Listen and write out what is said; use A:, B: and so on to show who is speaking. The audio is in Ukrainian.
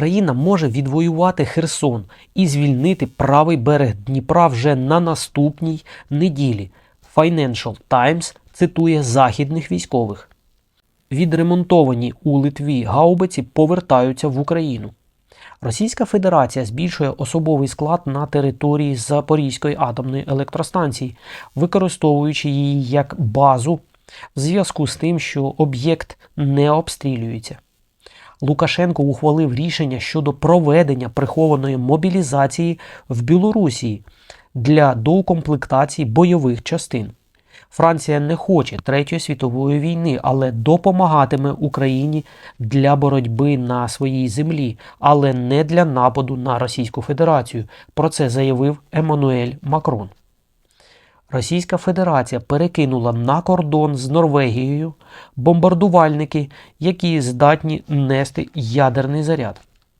A: Україна може відвоювати Херсон і звільнити правий берег Дніпра вже на наступній неділі. Financial Times цитує західних військових. Відремонтовані у Литві гаубиці повертаються в Україну. Російська Федерація збільшує особовий склад на території Запорізької атомної електростанції, використовуючи її як базу в зв'язку з тим, що об'єкт не обстрілюється. Лукашенко ухвалив рішення щодо проведення прихованої мобілізації в Білорусі для доукомплектації бойових частин. Франція не хоче Третьої світової війни, але допомагатиме Україні для боротьби на своїй землі, але не для нападу на Російську Федерацію. Про це заявив Еммануель Макрон. Російська Федерація перекинула на кордон з Норвегією бомбардувальники, які здатні нести ядерний заряд.